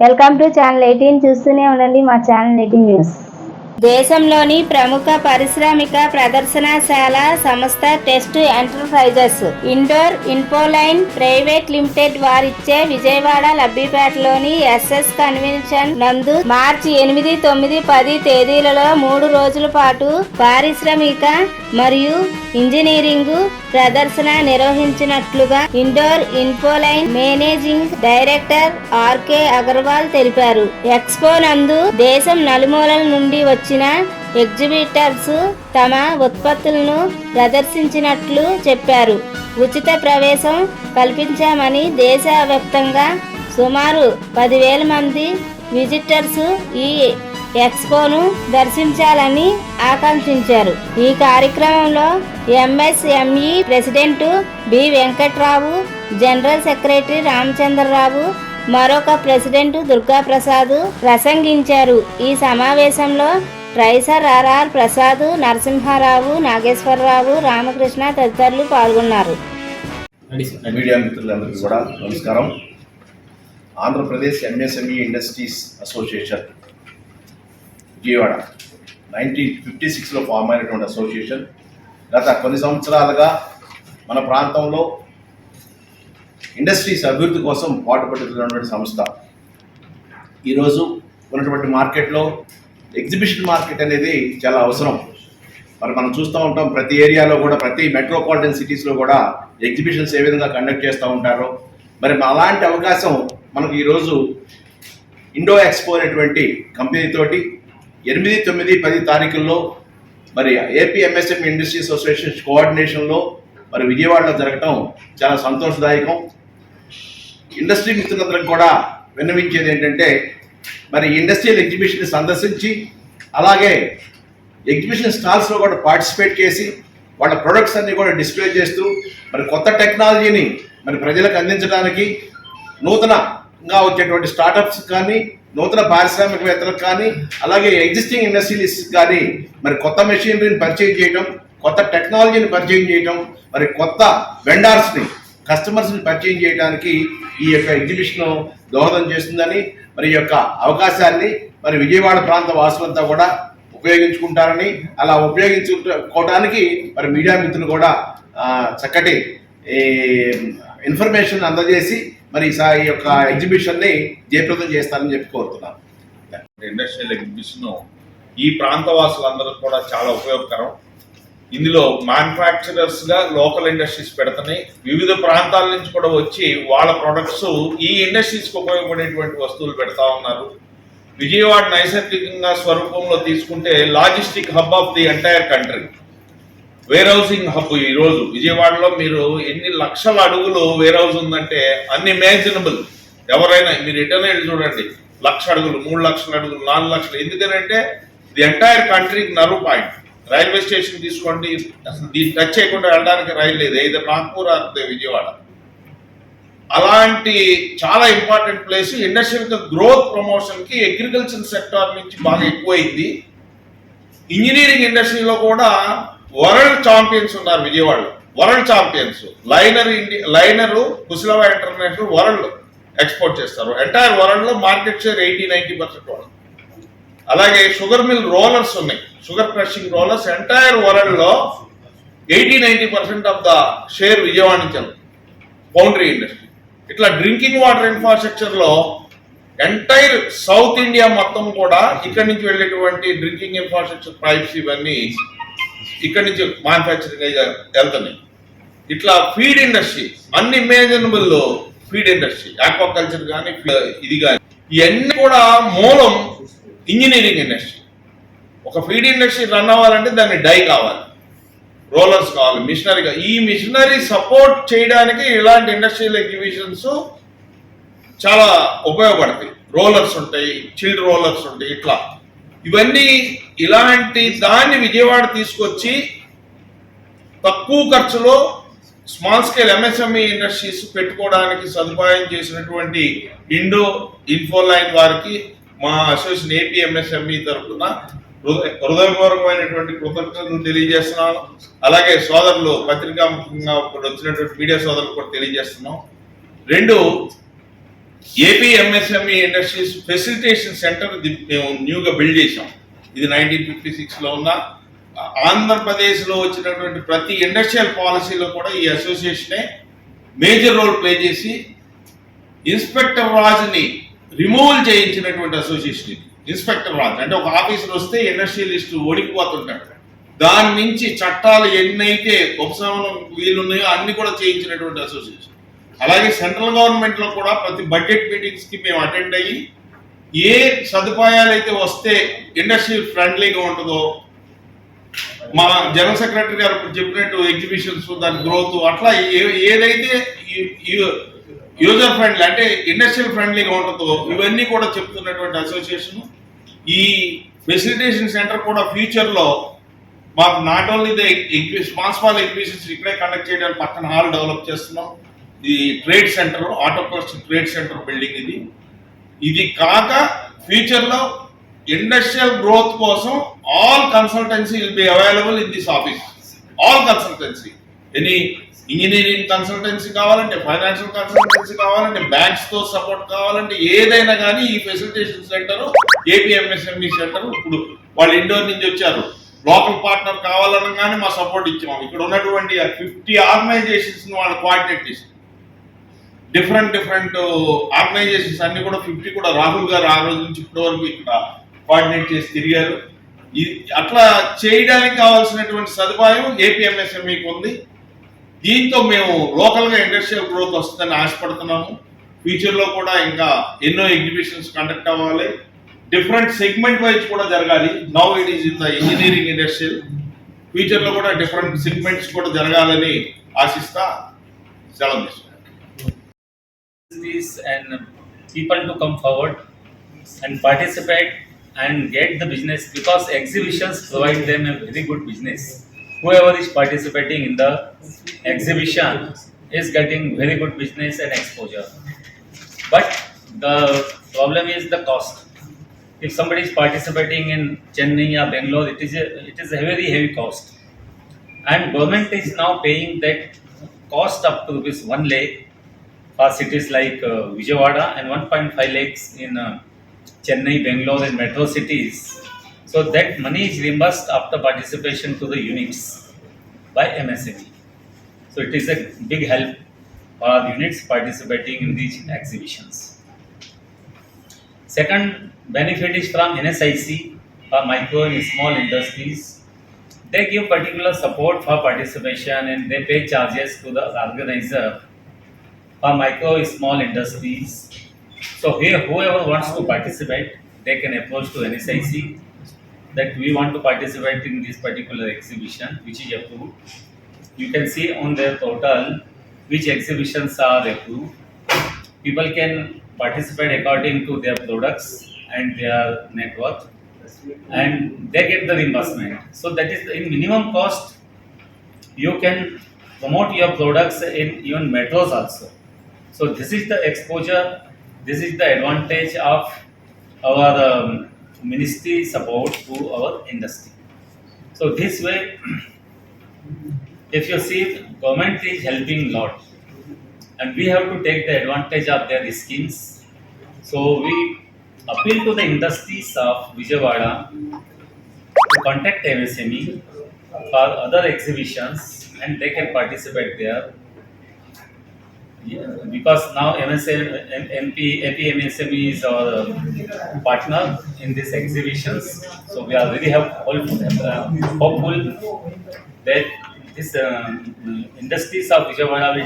Welcome to channel eighteen. చూస్తూనే ఉండండి మా ఛానల్ ఎయిటీన్ న్యూస్. దేశంలోని ప్రముఖ పారిశ్రామిక ప్రదర్శనశాల సంస్థ test enterprises. Indoor infoline private limited వారిచ్చే Vijayawada లబ్బిపేటలోని ఎస్ఎస్ కన్వెన్షన్ నందు మార్చి ఎనిమిది తొమ్మిది పది తేదీలలో మూడు రోజుల పాటు పారిశ్రామిక మరియు ఇంజనీరింగ్ ప్రదర్శన నిర్వహించినట్లుగా Indore infoline managing director RK Agarwal తెలిపారు. ఎక్స్పో నందు దేశం నలుమూలల నుండి వచ్చిన ఎగ్జిబిటర్స్ తమ ఉత్పత్తులను ప్రదర్శించినట్లు చెప్పారు. ఉచిత ప్రవేశం కల్పించామని దేశవ్యాప్తంగా సుమారు పదివేల మంది విజిటర్స్ ఈ ఎక్స్పోను దర్శించాలని ఆకాంక్షించారు. ఈ కార్యక్రమంలో MSME president B Venkatrao general secretary Ramachandrarao మరొక ప్రెసిడెంట్ దుర్గాప్రసాద్ ప్రసంగించారు. ఈ సమావేశంలో ట్రైసర్ ఆర్ఆర్ ప్రసాద్ నరసింహారావు నాగేశ్వరరావు రామకృష్ణ తదితరులు పాల్గొన్నారు. మీడియా మిత్రులందరికీ కూడా నమస్కారం. Andhra Pradesh MSME industries association Vijayawada. Nineteen fifty సిక్స్లో ఫామ్ అయినటువంటి అసోసియేషన్. గత కొన్ని సంవత్సరాలుగా మన ప్రాంతంలో ఇండస్ట్రీస్ అభివృద్ధి కోసం పాటుపడుతున్నటువంటి సంస్థ. ఈరోజు ఉన్నటువంటి మార్కెట్లో ఎగ్జిబిషన్ మార్కెట్ అనేది చాలా అవసరం. మరి మనం చూస్తూ ఉంటాం ప్రతి ఏరియాలో కూడా ప్రతి మెట్రోపాలిటన్ సిటీస్లో కూడా ఎగ్జిబిషన్స్ ఏ విధంగా కండక్ట్ చేస్తూ ఉంటారో. మరి అలాంటి అవకాశం మనకు ఈరోజు ఇండో ఎక్స్పో అనేటువంటి కంపెనీతోటి ఎనిమిది తొమ్మిది పది తారీఖుల్లో మరి ఏపీ ఎంఎస్ఎఫ్ ఇండస్ట్రీస్ అసోసియేషన్ కోఆర్డినేషన్లో మరి విజయవాడలో జరగటం చాలా సంతోషదాయకం. ఇండస్ట్రీ మిత్రులందరం కూడా విన్నవించేది ఏంటంటే మరి ఇండస్ట్రియల్ ఎగ్జిబిషన్ని సందర్శించి అలాగే ఎగ్జిబిషన్ స్టాల్స్లో కూడా పార్టిసిపేట్ చేసి వాళ్ళ ప్రొడక్ట్స్ అన్ని కూడా డిస్ప్లే చేస్తూ మరి కొత్త టెక్నాలజీని మరి ప్రజలకు అందించడానికి నూతనంగా వచ్చేటువంటి స్టార్టప్స్ కానీ నూతన పారిశ్రామికవేత్తలకు కానీ అలాగే ఎగ్జిస్టింగ్ ఇండస్ట్రీస్ కానీ మరి కొత్త మెషినరీని పరిచయం చేయడం కొత్త టెక్నాలజీని పరిచయం చేయడం మరి కొత్త వెండార్స్ని కస్టమర్స్ని పరిచయం చేయడానికి ఈ యొక్క ఎగ్జిబిషన్ దోహదం చేస్తుందని మరి యొక్క అవకాశాన్ని మరి విజయవాడ ప్రాంత వాసులంతా కూడా ఉపయోగించుకుంటారని అలా ఉపయోగించుకోవడానికి మరి మీడియా మిత్రులు కూడా చక్కటి ఇన్ఫర్మేషన్ అందజేసి మరి ఈ సా- ఈ యొక్క ఎగ్జిబిషన్ని జయప్రదం చేస్తానని చెప్పి కోరుతున్నాను. ఇండస్ట్రియల్ ఎగ్జిబిషన్ ఈ ప్రాంత వాసులందరూ కూడా చాలా ఉపయోగకరం. ఇందులో మ్యానుఫ్యాక్చరర్స్గా లోకల్ ఇండస్ట్రీస్ పెడుతున్నాయి. వివిధ ప్రాంతాల నుంచి కూడా వచ్చి వాళ్ళ ప్రొడక్ట్స్ ఈ ఇండస్ట్రీస్కి ఉపయోగపడేటువంటి వస్తువులు పెడతా ఉన్నారు. విజయవాడ నైసర్గికంగా స్వరూపంలో తీసుకుంటే logistic hub of the entire country. Warehousing hub ఈ రోజు. విజయవాడలో మీరు ఎన్ని లక్షల అడుగులు వేర్ హౌస్ ఉందంటే అన్ని ఇమాజినబుల్ ఎవరైనా మీరు రిటర్న్ వెళ్ళి చూడండి. లక్ష అడుగులు మూడు లక్షల అడుగులు నాలుగు లక్షలు. ఎందుకంటే ది ఎంటైర్ కంట్రీకి నరు పాయింట్ రైల్వే స్టేషన్ తీసుకోండి. అసలు దీన్ని టచ్ చేయకుండా వెళ్ళడానికి రైలు లేదు. ఇది నాగ్పూర్ ఆర్ విజయవాడ. అలాంటి చాలా ఇంపార్టెంట్ ప్లేస్ ఇండస్ట్రియల్ గ్రోత్ ప్రమోషన్కి అగ్రికల్చర్ సెక్టార్ నుంచి బాగా ఎక్కువైంది. ఇంజనీరింగ్ ఇండస్ట్రీలో కూడా వరల్డ్ ఛాంపియన్స్ ఉన్నారు విజయవాడలో. World champions. Liner India liner Kusalava international world export చేస్తారు. ఎంటైర్ వరల్డ్లో market share eighty ninety percent వాళ్ళు అలాగే షుగర్ మిల్ రోలర్స్ ఉన్నాయి. Sugar crushing rollers. ఎంటైర్ వరల్డ్లో eighty ninety percent of the share Vijayawada నుంచి foundry industry. ఇట్లా drinking water ఇన్ఫ్రాస్ట్రక్చర్లో entire south India మొత్తం కూడా ఇక్కడి నుంచి వెళ్ళేటువంటి డ్రింకింగ్ ఇన్ఫ్రాస్ట్రక్చర్ పైప్స్ ఇవన్నీ ఇక్కడి నుంచి మ్యానుఫ్యాక్చరింగ్ వెళ్తున్నాయి. ఇట్లా ఫీడ్ ఇండస్ట్రీ అన్ని ఇమేజినబుల్ ఫీడ్ ఇండస్ట్రీ ఆక్వాకల్చర్ కానీ ఇది కానీ ఇవన్నీ కూడా మూలం ఇంజనీరింగ్ ఇండస్ట్రీ ఒక ఫీడ్ ఇండస్ట్రీ రన్ అవ్వాలంటే దాన్ని డై కావాలి. రోలర్స్ కావాలి మిషనరీ కావాలి ఈ మిషనరీ సపోర్ట్ చేయడానికి ఇలాంటి ఇండస్ట్రియల్ ఎగ్జిబిషన్స్ చాలా ఉపయోగపడతాయి. రోలర్స్ ఉంటాయి చిల్డ్ రోలర్స్ ఉంటాయి ఇట్లా. ఇవన్నీ ఇలాంటి దాన్ని విజయవాడ తీసుకొచ్చి తక్కువ ఖర్చులో స్మాల్ స్కేల్ ఎంఎస్ఎంఈ ఇండస్ట్రీస్ పెట్టుకోవడానికి సదుపాయం చేసినటువంటి ఇండో ఇన్ఫోలైన్ వారికి మా అసోసియేషన్ ఏపీ ఎంఎస్ఎంఈ తరఫున హృదయపూర్వకమైనటువంటి కృతజ్ఞతలు తెలియజేస్తున్నాను. అలాగే సోదరులు పత్రికా ముఖ్యంగా ఇప్పుడు వచ్చినటువంటి మీడియా సోదరులు కూడా తెలియజేస్తున్నాం. రెండు AP MSME industries facilitation centre మేము న్యూగా బిల్డ్ చేసాం ఇది నైన్టీన్ ఫిఫ్టీ సిక్స్లో ఉన్న ఆంధ్రప్రదేశ్లో వచ్చినటువంటి ప్రతి ఇండస్ట్రియల్ పాలసీలో కూడా ఈ అసోసియేషనే మేజర్ రోల్ ప్లే చేసి ఇన్స్పెక్టర్ రాజ్ని రిమూవల్ చేయించినటువంటి అసోసియేషన్ ఇది. ఇన్స్పెక్టర్ రాజ్. అంటే ఒక ఆఫీసర్ వస్తే ఇండస్ట్రియలిస్ట్ ఓడిపోతుంటాడు. దాని నుంచి చట్టాలు ఎన్నైతే ఉపశమనం వీలున్నాయో అన్ని కూడా చేయించినటువంటి అసోసియేషన్. అలాగే సెంట్రల్ గవర్నమెంట్లో కూడా ప్రతి బడ్జెట్ మీటింగ్స్కి మేము అటెండ్ అయ్యి ఏ సదుపాయాలు అయితే వస్తే ఇండస్ట్రీ ఫ్రెండ్లీగా ఉంటుందో మా జనరల్ సెక్రటరీ గారు ఇప్పుడు చెప్పినట్టు ఎగ్జిబిషన్స్ దాని గ్రోత్ అట్లా ఏ- ఏదైతే యూజర్ ఫ్రెండ్లీ అంటే ఇండస్ట్రియల్ ఫ్రెండ్లీగా ఉంటుందో ఇవన్నీ కూడా చెప్తున్నటువంటి అసోసియేషన్. ఈ ఫెసిలిటేషన్ సెంటర్ కూడా ఫ్యూచర్లో మాకు not only the small small exhibitions ఇక్కడే కండక్ట్ చేయడానికి పక్కన హాల్ డెవలప్ చేస్తున్నాం. ఈ trade centre auto trade centre building ఇది. ఇది కాక ఫ్యూచర్లో ఇండస్ట్రియల్ గ్రోత్ కోసం all consultancy will be available in this office. All consultancy. Any engineering consultancy కావాలంటే ఫైనాన్షియల్ కన్సల్టెన్సీ కావాలంటే బ్యాంక్స్తో సపోర్ట్ కావాలంటే ఏదైనా కానీ ఈ ఫెసిలిటేషన్ సెంటర్ ఏపీఎంఎస్ఎంఈ సెంటర్ ఇప్పుడు వాళ్ళు ఇండోర్ నుంచి వచ్చారు. లోకల్ పార్ట్నర్ కావాలనగానే మా సపోర్ట్ ఇచ్చాము ఇక్కడ ఉన్నటువంటి ఫిఫ్టీ ఆర్గనైజేషన్స్ వాళ్ళు కోఆర్డినేట్ చేసి డిఫరెంట్ డిఫరెంట్ ఆర్గనైజేషన్స్ అన్ని కూడా ఫిఫ్టీ కూడా రాహుల్ గారు ఆ రోజు నుంచి ఇప్పటి వరకు ఇక్కడ కోఆర్డినేట్ చేసి తిరిగారు. ఇది అట్లా చేయడానికి కావాల్సినటువంటి సదుపాయం ఏపీఎంఎస్ఎంఈకి ఉంది. దీంతో మేము లోకల్గా ఇండస్ట్రియల్ గ్రోత్ వస్తుందని ఆశపడుతున్నాము. ఫ్యూచర్లో కూడా ఇంకా ఎన్నో ఎగ్జిబిషన్స్ కండక్ట్ అవ్వాలి. డిఫరెంట్ సెగ్మెంట్ వైజ్ కూడా జరగాలి. Now it is in the engineering industrial ఫ్యూచర్లో కూడా డిఫరెంట్ సెగ్మెంట్స్ కూడా జరగాలని ఆశిస్తా సెలవు and people to come forward and participate and get the business because exhibitions provide them a very good business. Whoever is participating in the exhibition is getting very good business and exposure. But the problem is the cost. If somebody is participating in Chennai or Bangalore, it is a, it is a very heavy cost. And government is now paying that cost up to rupees 1 lakh for cities like uh, Vijayawada and 1.5 lakhs in uh, Chennai, Bangalore, and metro cities. So that money is reimbursed after participation to the units by MSME. So it is a big help for the units participating in these exhibitions. Second benefit is from NSIC for micro and small industries. They give particular support for participation and they pay charges to the organizer for micro small industries. So here whoever wants to participate, they can approach to NSIC that we want to participate in this particular exhibition which is approved. You can see on their portal which exhibitions are approved. People can participate according to their products and their network and they get the reimbursement. So that is in minimum cost you can promote your products in even metros also. So this is the exposure, this is the advantage of our um, ministry support to our industry. So this way, if you see, government is helping lot, and we have to take the advantage of their schemes. So we appeal to the industries of Vijayawada to contact MSME for other exhibitions, and they can participate there. Yeah, because now MSM, MP, AP MSME is our partner in these exhibitions. So we are very hopeful, uh, hopeful that this um, industries of Vijayawada will